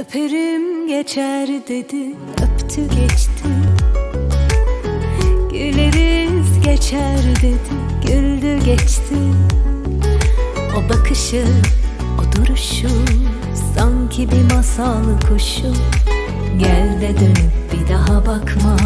Öperim geçer dedi Öptü geçti. Güleriz geçer dedi Güldü geçti. O bakışı O duruşu Sanki bir masal kuşu. Gel de dönüp bir daha bakma.